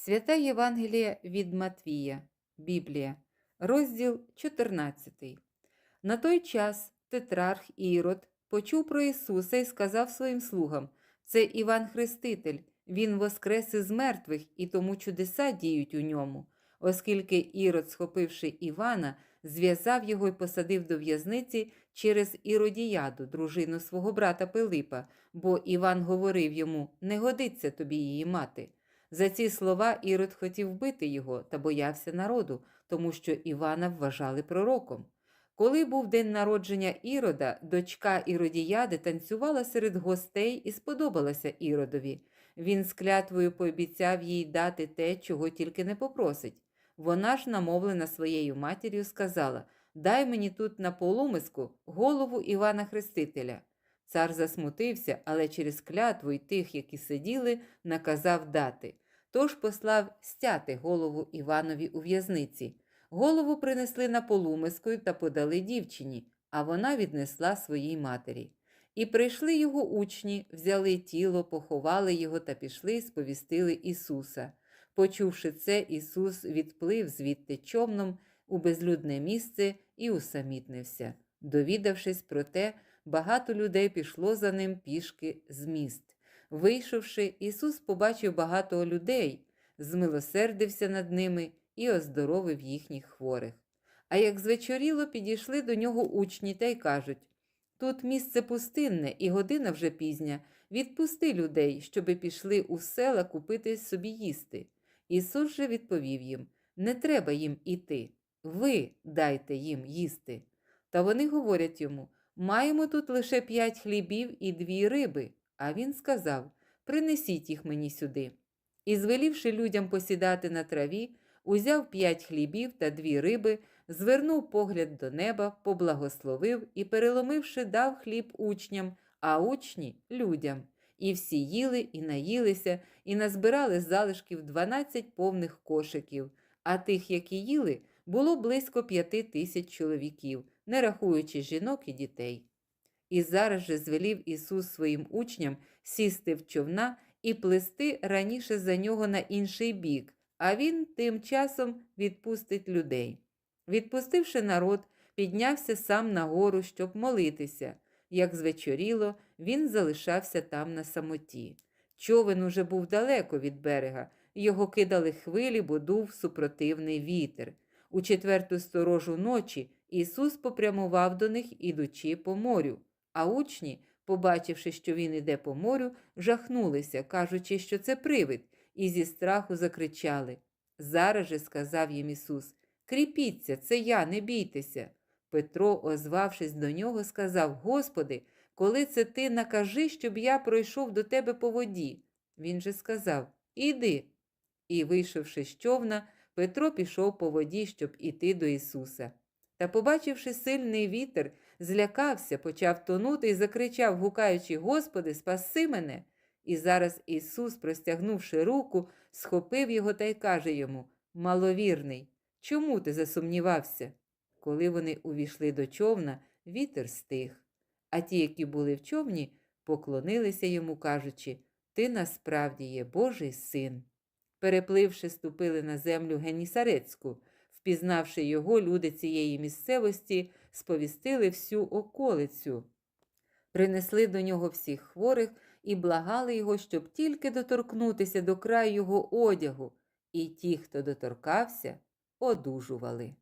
Свята Євангелія від Матвія, Біблія, розділ 14. На той час тетрарх Ірод почув про Ісуса і сказав своїм слугам: Це Іван Хреститель, Він воскрес із мертвих, і тому чудеса діють у ньому. Оскільки Ірод, схопивши Івана, зв'язав його і посадив до в'язниці через Іродіяду, дружину свого брата Пилипа, бо Іван говорив йому: Не годиться тобі її мати. За ці слова Ірод хотів вбити його та боявся народу, тому що Івана вважали пророком. Коли був день народження Ірода, дочка Іродіяди танцювала серед гостей і сподобалася Іродові. Він з клятвою пообіцяв їй дати те, чого тільки не попросить. Вона ж, намовлена своєю матір'ю, сказала: Дай мені тут на полумиску голову Івана Хрестителя. Цар засмутився, але через клятву й тих, які сиділи, наказав дати. Тож послав стяти голову Іванові у в'язниці. Голову принесли на полумиску та подали дівчині, а вона віднесла своїй матері. І прийшли його учні, взяли тіло, поховали його та пішли і сповістили Ісуса. Почувши це, Ісус відплив звідти човном у безлюдне місце і усамітнився. Довідавшись про те, багато людей пішло за ним пішки з міст. Вийшовши, Ісус побачив багато людей, змилосердився над ними і оздоровив їхніх хворих. А як звечоріло, підійшли до нього учні та й кажуть Тут місце пустинне, і година вже пізня. Відпусти людей, щоби пішли у села купити собі їсти. Ісус же відповів їм Не треба їм іти. Ви дайте їм їсти. Та вони говорять йому Маємо тут лише п'ять хлібів і дві риби. А він сказав Принесіть їх мені сюди. І, звелівши людям посідати на траві, узяв п'ять хлібів та дві риби, звернув погляд до неба, поблагословив і, переломивши, дав хліб учням, а учні людям. І всі їли і наїлися, і назбирали залишків дванадцять повних кошиків, а тих, які їли, було близько п'яти тисяч чоловіків, не рахуючи жінок і дітей. І зараз же звелів Ісус своїм учням сісти в човна і плести раніше за нього на інший бік, а він тим часом відпустить людей. Відпустивши народ, піднявся сам на гору, щоб молитися. Як звечоріло, він залишався там на самоті. Човен уже був далеко від берега, його кидали хвилі, бо дув супротивний вітер. У четверту сторожу ночі Ісус попрямував до них, ідучи по морю. А учні, побачивши, що він іде по морю, жахнулися, кажучи, що це привид, і зі страху закричали. Зараз же сказав їм Ісус: Кріпіться, це я, не бійтеся. Петро, озвавшись до нього, сказав: Господи, коли це ти накажи, щоб я пройшов до тебе по воді. Він же сказав: Іди. І, вийшовши з човна, Петро пішов по воді, щоб іти до Ісуса. Та, побачивши сильний вітер, злякався, почав тонути і закричав, гукаючи: Господи, спаси мене. І зараз Ісус, простягнувши руку, схопив його та й каже йому: Маловірний, чому ти засумнівався? Коли вони увійшли до човна, вітер стих. А ті, які були в човні, поклонилися йому, кажучи: Ти насправді є Божий син. Перепливши, ступили на землю Генісарецьку. Впізнавши його, люди цієї місцевості сповістили всю околицю, принесли до нього всіх хворих і благали його, щоб тільки доторкнутися до краю його одягу, і ті, хто доторкався, одужували.